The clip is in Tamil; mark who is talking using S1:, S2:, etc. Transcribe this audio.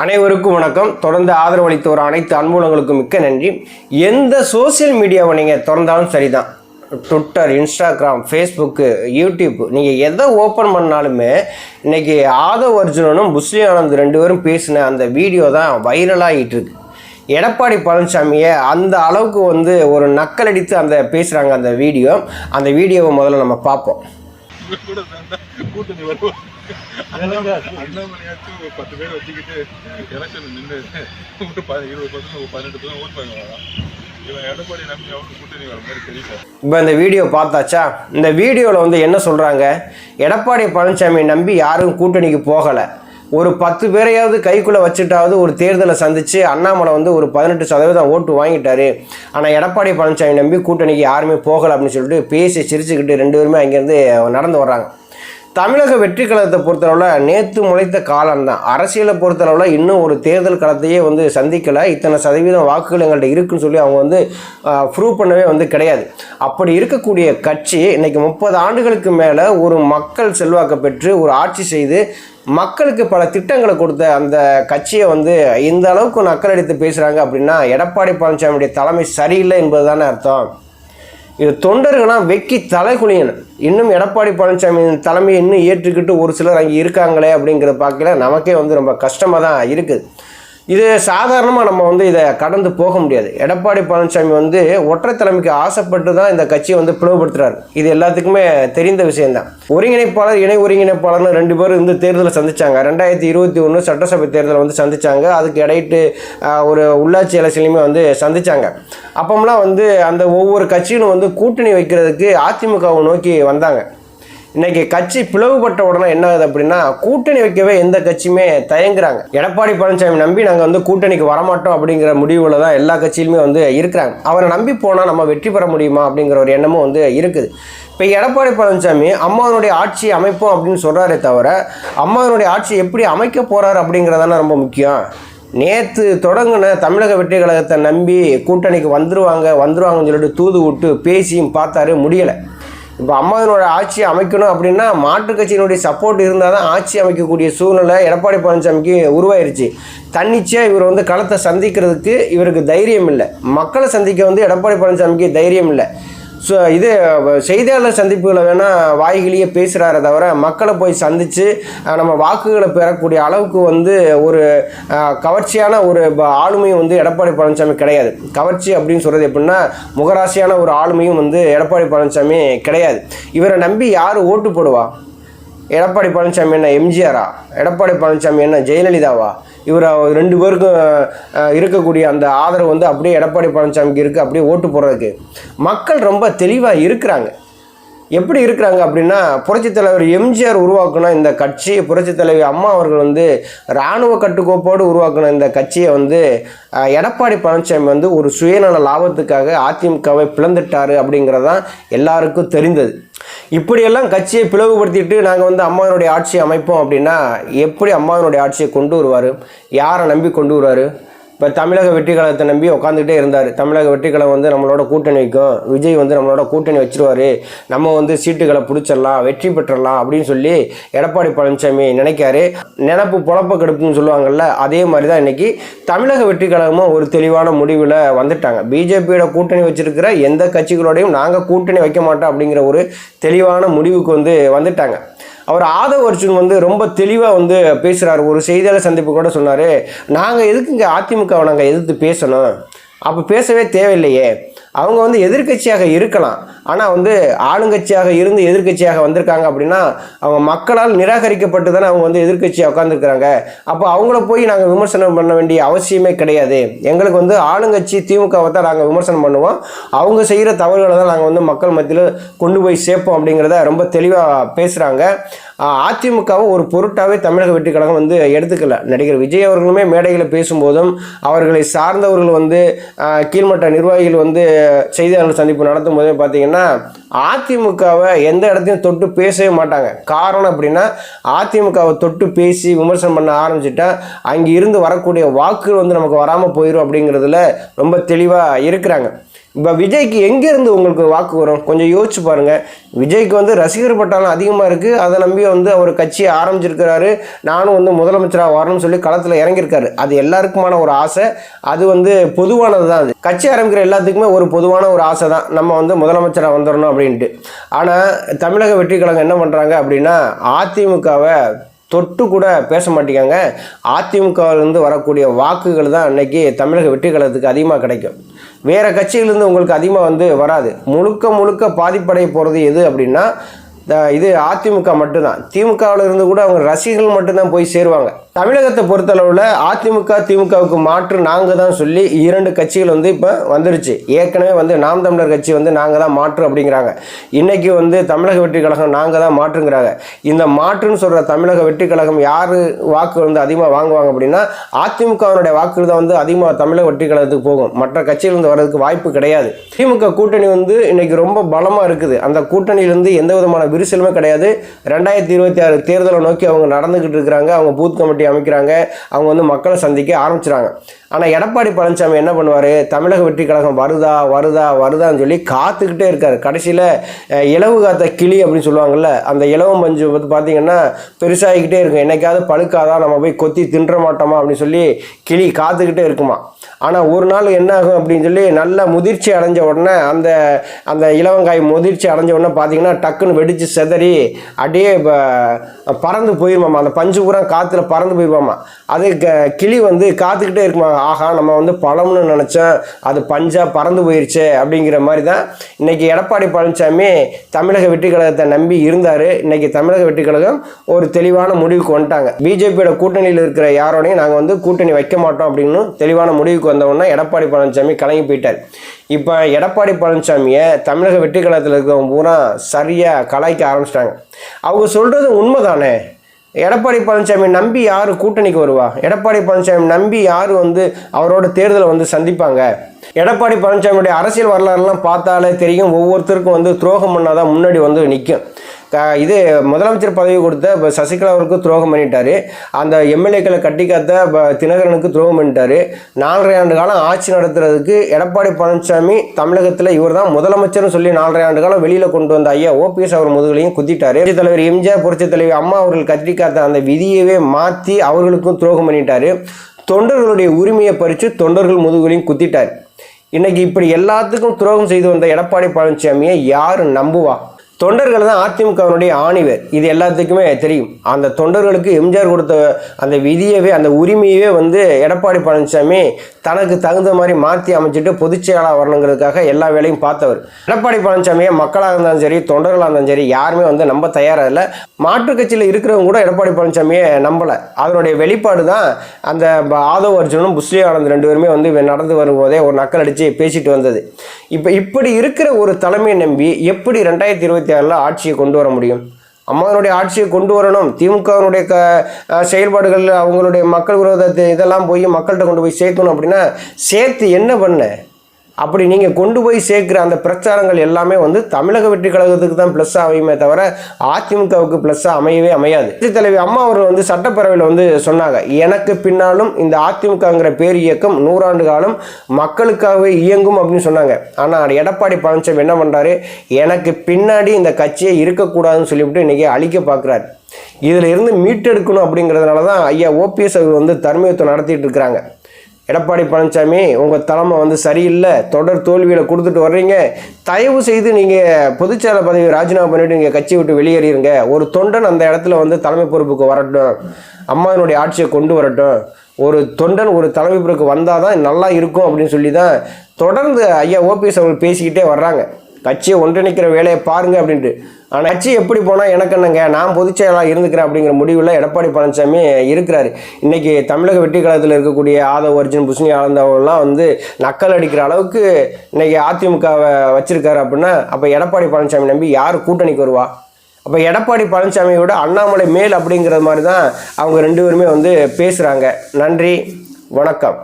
S1: அனைவருக்கும் வணக்கம். தொடர்ந்து ஆதரவு அளித்து வர அனைத்து அன்புலங்களுக்கும் மிக்க நன்றி. எந்த சோஷியல் மீடியாவை நீங்கள் திறந்தாலும் சரிதான். ட்விட்டர் இன்ஸ்டாகிராம் ஃபேஸ்புக்கு யூடியூப் நீங்கள் எதை ஓப்பன் பண்ணாலுமே இன்றைக்கி ஆதவ் அர்ஜுனனும் புஸ்லி ஆனந்த் ரெண்டு பேரும் பேசின அந்த வீடியோ தான் வைரலாகிட்டு இருக்கு எடப்பாடி பழனிசாமியை அந்த அளவுக்கு வந்து ஒரு நக்கல் அடித்து அந்த பேசுகிறாங்க அந்த வீடியோ அந்த வீடியோவை முதல்ல நம்ம பார்ப்போம்.
S2: கூட்டணி வருவோம். சேர்ந்தா கூட்டணி வருவாங்க அண்ணாமலையாச்சும் ஒரு பத்து பேர் வச்சுக்கிட்டு எலெக்ஷன் நின்று ஒரு ப- இருபது பர்சன்ட் பதினெட்டு பர்சன்ட் ஓட் பண்ணுவாங்க இவன் எடப்பாடி நம்பி அவனுக்கு கூட்டணி வர மாதிரி தெரியல.
S1: இப்போ இந்த வீடியோ பார்த்தாச்சா? இந்த வீடியோவில் வந்து என்ன சொல்கிறாங்க எடப்பாடி பழனிசாமி நம்பி யாரும் கூட்டணிக்கு போகலை. ஒரு பத்து பேரையாவது கைக்குள்ளே வச்சுட்டாவது ஒரு தேர்தலை சந்தித்து அண்ணாமலை வந்து ஒரு பதினெட்டு சதவீதம் ஓட்டு வாங்கிட்டாரு. ஆனால் எடப்பாடி பழனிசாமி நம்பி கூட்டணிக்கு யாருமே போகலை அப்படின்னு சொல்லிட்டு பேசி சிரிச்சுக்கிட்டு ரெண்டு பேருமே அங்கேருந்து நடந்து வர்றாங்க. தமிழக வெற்றி கழகத்தை பொறுத்தளவில் நேற்று முளைத்த காலம்தான். அரசியலை பொறுத்தளவில் இன்னும் ஒரு தேர்தல் களத்தையே வந்து சந்திக்கலை. இத்தனை சதவீதம் வாக்குகள் எங்கள்கிட்ட இருக்குன்னு சொல்லி அவங்க வந்து ப்ரூவ் பண்ணவே வந்து கிடையாது. அப்படி இருக்கக்கூடிய கட்சி இன்றைக்கி முப்பது ஆண்டுகளுக்கு மேலே ஒரு மக்கள் செல்வாக்கு பெற்று ஒரு ஆட்சி செய்து மக்களுக்கு பல திட்டங்களை கொடுத்த அந்த கட்சியை வந்து இந்த அளவுக்கு நக்கல் அடித்து பேசுகிறாங்க அப்படின்னா எடப்பாடி பழனிசாமியுடைய தலைமை சரியில்லை என்பது தானே அர்த்தம்? இது தொண்டர்கள்லாம் வெக்கி தலை குனியணும் இன்னும் எடப்பாடி பழனிசாமி தலைமையை இன்னும் ஏற்றுக்கிட்டு ஒரு சிலர் அங்கே இருக்காங்களே அப்படிங்கிறத பார்க்கல. நமக்கே வந்து ரொம்ப கஷ்டமாக தான் இருக்குது இது சாதாரணமாக நம்ம வந்து இதை கடந்து போக முடியாது. எடப்பாடி பழனிசாமி வந்து ஒற்றை தலைமைக்கு ஆசைப்பட்டு தான் இந்த கட்சியை வந்து பிளவுபடுத்துறாரு. இது எல்லாத்துக்குமே தெரிந்த விஷயம்தான். ஒருங்கிணைப்பாளர் இணை ஒருங்கிணைப்பாளர்னு ரெண்டு பேரும் இந்த தேர்தலை சந்திச்சாங்க. ரெண்டாயிரத்தி இருபத்தி ஒன்று சட்டசபை தேர்தலை வந்து சந்திச்சாங்க. அதுக்கு இடையிட்டு ஒரு உள்ளாட்சி எலெக்ஷன்லையுமே வந்து சந்திச்சாங்க. அப்போம்லாம் வந்து அந்த ஒவ்வொரு கட்சியிலும் வந்து கூட்டணி வைக்கிறதுக்கு அதிமுகவை நோக்கி வந்தாங்க. இன்னைக்கு கட்சி பிளவுபட்ட உடனே என்ன ஆகுது அப்படின்னா கூட்டணி வைக்கவே எந்த கட்சியுமே தயங்குறாங்க. எடப்பாடி பழனிசாமி நம்பி நாங்கள் வந்து கூட்டணிக்கு வரமாட்டோம் அப்படிங்கிற முடிவில் தான் எல்லா கட்சியிலுமே வந்து இருக்கிறாங்க. அவரை நம்பி போனால் நம்ம வெற்றி பெற முடியுமா அப்படிங்கிற ஒரு எண்ணமும் வந்து இருக்குது. இப்போ எடப்பாடி பழனிசாமி அம்மாவனுடைய ஆட்சி அமைப்போம் அப்படின்னு சொல்கிறாரே தவிர அம்மாவனுடைய ஆட்சி எப்படி அமைக்க போகிறாரு அப்படிங்கிறதான ரொம்ப முக்கியம். நேற்று தொடங்கின தமிழக வெற்றி கழகத்தை நம்பி கூட்டணிக்கு வந்துருவாங்க வந்துருவாங்கன்னு சொல்லிட்டு தூது விட்டு பேசியும் பார்த்தாரு முடியலை. இப்போ அம்மாவினோட ஆட்சி அமைக்கணும் அப்படின்னா மாற்றுக் கட்சியினுடைய சப்போர்ட் இருந்தால் தான் ஆட்சி அமைக்கக்கூடிய சூழ்நிலை எடப்பாடி பழனிசாமிக்கு உருவாயிருச்சு. தன்னிச்சையாக இவர் வந்து களத்தை சந்திக்கிறதுக்கு இவருக்கு தைரியம் இல்லை. மக்களை சந்திக்க வந்து எடப்பாடி பழனிசாமிக்கு தைரியம் இல்லை. ஸோ இது செய்தியாளர் சந்திப்புகளை வேணால் வாய்கிலேயே பேசுகிறாரே தவிர மக்களை போய் சந்தித்து நம்ம வாக்குகளை பெறக்கூடிய அளவுக்கு வந்து ஒரு கவர்ச்சியான ஒரு ஆளுமையும் வந்து எடப்பாடி பழனிசாமி கிடையாது. கவர்ச்சி அப்படின்னு சொல்கிறது எப்படின்னா முகராசியான ஒரு ஆளுமையும் வந்து எடப்பாடி பழனிசாமி கிடையாது. இவரை நம்பி யார் ஓட்டு போடுவா? எடப்பாடி பழனிசாமி என்ன எம்ஜிஆரா? எடப்பாடி பழனிசாமி என்ன ஜெயலலிதாவா? இவர் ரெண்டு பேருக்கும் இருக்கக்கூடிய அந்த ஆதரவு வந்து அப்படியே எடப்பாடி பழனிசாமிக்கு இருக்குது அப்படியே ஓட்டு போடுறதுக்கு. மக்கள் ரொம்ப தெளிவாக இருக்கிறாங்க. எப்படி இருக்கிறாங்க அப்படின்னா புரட்சித் தலைவர் எம்ஜிஆர் உருவாக்குன இந்த கட்சி புரட்சித் தலைவி அம்மா அவர்கள் வந்து இராணுவ கட்டுக்கோப்போடு உருவாக்குன இந்த கட்சியை வந்து எடப்பாடி பழனிசாமி வந்து ஒரு சுயநல லாபத்துக்காக அதிமுகவை பிளந்துட்டார் அப்படிங்கிறதான் எல்லாருக்கும் தெரிந்தது. இப்படியெல்லாம் கட்சியை பிளவுபடுத்திட்டு நாங்கள் வந்து அம்மாவினுடைய ஆட்சியை அமைப்போம் அப்படின்னா எப்படி அம்மாவினுடைய ஆட்சியை கொண்டு வருவார்? யாரை நம்பி கொண்டு வருவார்? இப்போ தமிழக வெற்றி கழகத்தை நம்பி உட்காந்துக்கிட்டே இருந்தார். தமிழக வெற்றி கழகம் வந்து நம்மளோட கூட்டணி வைக்கும். விஜய் வந்து நம்மளோட கூட்டணி வச்சிருவார். நம்ம வந்து சீட்டுகளை பிடிச்சிடலாம் வெற்றி பெற்றலாம் அப்படின்னு சொல்லி எடப்பாடி பழனிசாமி நினைக்காரு. நினப்பு புழப்ப கெடுப்புன்னு சொல்லுவாங்கள்ல அதே மாதிரி தான் இன்னைக்கு தமிழக வெற்றி கழகமும் ஒரு தெளிவான முடிவில் வந்துட்டாங்க. பிஜேபியோட கூட்டணி வச்சிருக்கிற எந்த கட்சிகளோடையும் நாங்கள் கூட்டணி வைக்க மாட்டோம் அப்படிங்கிற ஒரு தெளிவான முடிவுக்கு வந்து வந்துட்டாங்க. அவர் ஆதவ அர்ஜுன் வந்து ரொம்ப தெளிவாக வந்து பேசுகிறார் ஒரு செய்தியாளர் சந்திப்பு கூட சொன்னார். நாங்கள் எதுக்கு இங்கே அதிமுகவை நாங்கள் எதிர்த்து பேசணும்? அப்போ பேசவே தேவையில்லையே. அவங்க வந்து எதிர்க்கட்சியாக இருக்கலாம். ஆனால் வந்து ஆளுங்கட்சியாக இருந்து எதிர்க்கட்சியாக வந்திருக்காங்க அப்படின்னா அவங்க மக்களால் நிராகரிக்கப்பட்டு தானே அவங்க வந்து எதிர்க்கட்சியாக உட்காந்துருக்குறாங்க அப்போ அவங்கள போய் நாங்கள் விமர்சனம் பண்ண வேண்டிய அவசியமே கிடையாது. எங்களுக்கு வந்து ஆளுங்கட்சி திமுகவை தான் நாங்கள் விமர்சனம் பண்ணுவோம். அவங்க செய்கிற தவறுகளை தான் நாங்கள் வந்து மக்கள் மத்தியில் கொண்டு போய் சேர்ப்போம் அப்படிங்கிறத ரொம்ப தெளிவாக பேசுகிறாங்க அதிமுகவை ஒரு பொருட்டாகவே தமிழக வெற்றிக்கழகம் வந்து எடுத்துக்கல. நடிகர் விஜய் அவர்களுமே மேடையில் பேசும்போதும் அவர்களை சார்ந்தவர்கள் வந்து கீழ்மட்ட நிர்வாகிகள் வந்து செய்தியாளர் சந்திப்பு நடத்தும் போதே பார்த்தீங்கன்னா அதிமுகவை எந்த இடத்தையும் தொட்டு பேசவே மாட்டாங்க. காரணம் அப்படின்னா அதிமுகவை தொட்டு பேசி விமர்சனம் பண்ண ஆரம்பிச்சிட்டா அங்கே இருந்து வரக்கூடிய வாக்குகள் வந்து நமக்கு வராமல் போயிடும் அப்படிங்கிறதுல ரொம்ப தெளிவாக இருக்கிறாங்க. இப்போ விஜய்க்கு எங்கேருந்து உங்களுக்கு வாக்கு வரும்? கொஞ்சம் யோசிச்சு பாருங்கள் விஜய்க்கு வந்து ரசிகர் பட்டாளம் அதிகமாக இருக்குது அதை நம்பி வந்து அவர் கட்சியை ஆரம்பிச்சிருக்கிறாரு. நானும் வந்து முதலமைச்சராக வரணும்னு சொல்லி களத்தில் இறங்கியிருக்காரு. அது எல்லாருக்குமான ஒரு ஆசை. அது வந்து பொதுவானது தான் அது. கட்சி ஆரம்பிக்கிற எல்லாத்துக்குமே ஒரு பொதுவான ஒரு ஆசை தான். நம்ம வந்து முதலமைச்சராக வந்துடணும் அப்படின்ட்டு. ஆனால் தமிழக வெற்றி கழகம் என்ன பண்ணுறாங்க அப்படின்னா அதிமுகவை தொட்டு கூட பேச மாட்டேங்காங்க அதிமுகவிலேருந்து வரக்கூடிய வாக்குகள் தான் அன்றைக்கி தமிழக வெற்றி கழகத்துக்கு அதிகமாக கிடைக்கும். வேறு கட்சியிலேருந்து உங்களுக்கு அதிகமாக வந்து வராது. முழுக்க முழுக்க பாதிப்படைய போகிறது எது அப்படின்னா த- இது அதிமுக மட்டும்தான். திமுகவில் இருந்து கூட அவங்க ரசிகர்கள் மட்டும்தான் போய் சேருவாங்க. தமிழகத்தை பொறுத்தளவில் அதிமுக திமுகவுக்கு மாற்று நாங்கள் தான் சொல்லி இரண்டு கட்சிகள் வந்து இப்போ வந்துருச்சு. ஏற்கனவே வந்து நாம் தமிழர் கட்சி வந்து நாங்கள் தான் மாற்று அப்படிங்கிறாங்க. இன்றைக்கி வந்து தமிழக வெற்றி கழகம் நாங்கள் தான் மாற்றுங்கிறாங்க. இந்த மாற்றுன்னு சொல்கிற தமிழக வெற்றி கழகம் யார் வாக்கு வந்து அதிகமாக வாங்குவாங்க அப்படின்னா அதிமுகவினுடைய வாக்குகள் தான் வந்து அதிகமாக தமிழக வெற்றி கழகத்துக்கு போகும். மற்ற கட்சியிலிருந்து வர்றதுக்கு வாய்ப்பு கிடையாது. திமுக கூட்டணி வந்து இன்றைக்கி ரொம்ப பலமாக இருக்குது. அந்த கூட்டணியிலிருந்து எந்த விதமான விரிசலுமே கிடையாது. ரெண்டாயிரத்தி இருபத்தி ஆறு தேர்தலை நோக்கி அவங்க நடந்துக்கிட்டு இருக்கிறாங்க. அவங்க பூத் கமிட்டி அமைக்கிறாங்க. அவங்க வந்து மக்களை சந்திக்க ஆரம்பிச்சிட்டாங்க ஆனால் எடப்பாடி பழனிசாமி என்ன பண்ணுவார்? தமிழக வெற்றி கழகம் வருதா வருதா வருதான்னு சொல்லி காத்துக்கிட்டே இருக்கார். கடைசியில் இலவு காத்த கிளி அப்படின்னு சொல்லுவாங்கள்ல அந்த இலவம் பஞ்சு வந்து பார்த்தீங்கன்னா பெருசாகிக்கிட்டே இருக்கும். என்றைக்காவது பழுக்காதான் நம்ம போய் கொத்தி தின்ற மாட்டோமா அப்படின்னு சொல்லி கிளி காத்துக்கிட்டே இருக்குமா? ஆனால் ஒரு நாள் என்ன ஆகும் அப்படின்னு சொல்லி நல்லா முதிர்ச்சி அடைஞ்ச உடனே அந்த அந்த இலவங்காய் முதிர்ச்சி அடைஞ்ச உடனே பார்த்தீங்கன்னா டக்குன்னு வெடித்து செதறி அப்படியே பறந்து போயிருமாமா? அந்த பஞ்சு பூரா காற்றுல பறந்து போயிருமாமா? அது க கிளி வந்து காத்துக்கிட்டே இருக்குமா? ஆஹா நம்ம வந்து பழம்னு நினச்சோம் அது பஞ்சாக பறந்து போயிடுச்சு அப்படிங்கிற மாதிரி தான் இன்னைக்கு எடப்பாடி பழனிசாமி தமிழக வெற்றிக்கழகத்தை நம்பி இருந்தார். இன்றைக்கி தமிழக வெற்றிக்கழகம் ஒரு தெளிவான முடிவுக்கு வந்துட்டாங்க. பிஜேபியோட கூட்டணியில் இருக்கிற யாரோடையும் நாங்கள் வந்து கூட்டணி வைக்க மாட்டோம் அப்படின்னு தெளிவான முடிவுக்கு வந்தவுடனே எடப்பாடி பழனிசாமி கலங்கி போயிட்டார். இப்போ எடப்பாடி பழனிசாமியை தமிழக வெற்றிக்கழகத்தில் இருக்கிறவங்க பூரா சரியாக கலாய்க்க ஆரம்பிச்சிட்டாங்க. அவங்க சொல்கிறது உண்மைதானே? எடப்பாடி பழனிசாமி நம்பி யார் கூட்டணிக்கு வருவா? எடப்பாடி பழனிசாமி நம்பி யார் வந்து அவரோட தேர்தலை வந்து சந்திப்பாங்க? எடப்பாடி பழனிசாமியுடைய அரசியல் வரலாறுலாம் பார்த்தாலே தெரியும். ஒவ்வொருத்தருக்கும் வந்து துரோகம் பண்ணாதான் முன்னாடி வந்து நிற்கும் இது முதலமைச்சர் பதவி கொடுத்த இப்போ சசிகலா அவருக்கு துரோகம் பண்ணிட்டாரு. அந்த எம்எல்ஏக்களை கட்டி காத்த இப்போ தினகரனுக்கு துரோகம் பண்ணிட்டாரு. நாலரை ஆண்டு காலம் ஆட்சி நடத்துறதுக்கு எடப்பாடி பழனிசாமி தமிழகத்தில் இவர் தான் முதலமைச்சர்னு சொல்லி நாலரை ஆண்டு காலம் வெளியில் கொண்டு வந்த ஐயா ஓபிஎஸ் அவர் முதுகலையும் குத்திட்டாரு. புரட்சித் தலைவர் எம்ஜிஆர் புரட்சித் தலைவர் அம்மா அவர்கள் கட்டி காத்த அந்த விதியவே மாற்றி அவர்களுக்கும் துரோகம் பண்ணிட்டாரு. தொண்டர்களுடைய உரிமையை பறித்து தொண்டர்கள் முதுகலையும் குத்திட்டார். இன்னைக்கு இப்படி எல்லாத்துக்கும் துரோகம் செய்து வந்த எடப்பாடி பழனிசாமியை யார் நம்புவா? தொண்டர்கள் தான் அதிமுகவினுடைய ஆணிவர் இது எல்லாத்துக்குமே தெரியும். அந்த தொண்டர்களுக்கு எம்ஜிஆர் கொடுத்த அந்த விதியவே அந்த உரிமையவே வந்து எடப்பாடி பழனிசாமி தனக்கு தகுந்த மாதிரி மாற்றி அமைச்சிட்டு பொதுச்செயலாளர் வரணுங்கிறதுக்காக எல்லா வேலையும் பார்த்தவர். எடப்பாடி பழனிசாமியை மக்களாக இருந்தாலும் சரி தொண்டர்களாக இருந்தாலும் சரி யாருமே வந்து நம்ப தயாராக இல்லை. மாற்றுக் கட்சியில் இருக்கிறவங்க கூட எடப்பாடி பழனிசாமியை நம்பலை. அதனுடைய வெளிப்பாடு தான் அந்த ப- ஆதவ் அர்ஜுனும் புஸ்லி ஆனந்த் ரெண்டு பேருமே வந்து நடந்து வரும்போதே ஒரு நக்கல் அடித்து பேசிட்டு வந்தது. இப்போ இப்படி இருக்கிற ஒரு தலைமையை நம்பி எப்படி ரெண்டாயிரத்தி இருபத்தி ஆறில் ஆட்சியை கொண்டு வர முடியும். அம்மாவனுடைய ஆட்சியை கொண்டு வரணும். திமுகவினுடைய க செயல்பாடுகள் அவங்களுடைய மக்கள் விரோதத்தை இதெல்லாம் போய் மக்கள்கிட்ட கொண்டு போய் சேர்க்கணும் அப்படின்னா சேர்த்து என்ன பண்ண? அப்படி நீங்கள் கொண்டு போய் சேர்க்குற அந்த பிரச்சாரங்கள் எல்லாமே வந்து தமிழக வெற்றி கழகத்துக்கு தான் ப்ளஸ்ஸாக அமையுமே தவிர அதிமுகவுக்கு ப்ளஸ்ஸாக அமையவே அமையாது. புரட்சித் தலைவி அம்மா அவர்கள் வந்து சட்டப்பேரவையில் வந்து சொன்னாங்க எனக்கு பின்னாலும் இந்த அதிமுகங்கிற பேர் இயக்கம் நூறாண்டு காலம் மக்களுக்காகவே இயங்கும் அப்படின்னு சொன்னாங்க. ஆனால் எடப்பாடி பழனிசாமி என்ன பண்ணுறாரு எனக்கு பின்னாடி இந்த கட்சியை இருக்கக்கூடாதுன்னு சொல்லிவிட்டு இன்றைக்கி அழிக்க பார்க்குறாரு இதில் இருந்து மீட்டெடுக்கணும் அப்படிங்கிறதுனால தான் ஐயா ஓபிஎஸ் அவர் வந்து தர்மயுத்தம் நடத்திட்டு இருக்கிறாங்க. எடப்பாடி பழனிசாமி உங்கள் தலைமை வந்து சரியில்லை தொடர் தோல்வியில் கொடுத்துட்டு வர்றீங்க. தயவு செய்து நீங்கள் பொதுச்செயலர் பதவி ராஜினாமா பண்ணிவிட்டு நீங்கள் கட்சி விட்டு வெளியேறிடுங்க ஒரு தொண்டன் அந்த இடத்துல வந்து தலைமை பொறுப்புக்கு வரட்டும். அம்மாவினுடைய ஆட்சியை கொண்டு வரட்டும். ஒரு தொண்டன் ஒரு தலைமை பொறுப்புக்கு வந்தால் தான் நல்லா இருக்கும் அப்படின்னு சொல்லி தான் தொடர்ந்து ஐயா ஓபிஎஸ் அவர்கள் பேசிக்கிட்டே வர்றாங்க. கட்சியை ஒன்றிணைக்கிற வேலையை பாருங்க அப்படின்ட்டு. ஆனால் கட்சி எப்படி போனால் எனக்கு என்னங்க நான் பொதுச்செயலாக இருந்துக்கிறேன் அப்படிங்கிற முடிவில் எடப்பாடி பழனிசாமி இருக்கிறாரு. இன்றைக்கி தமிழக வெற்றி கழகத்தில் இருக்கக்கூடிய ஆதவ் அர்ஜுன் புஷ்ணி ஆனந்தவெல்லாம் வந்து நக்கல் அடிக்கிற அளவுக்கு இன்னைக்கு அதிமுகவை வச்சுருக்காரு அப்படின்னா அப்போ எடப்பாடி பழனிசாமி நம்பி யார் கூட்டணிக்கு வருவா? அப்போ எடப்பாடி பழனிசாமியோட அண்ணாமலை மேல் அப்படிங்கிற மாதிரி தான் அவங்க ரெண்டு பேருமே வந்து பேசுகிறாங்க நன்றி வணக்கம்.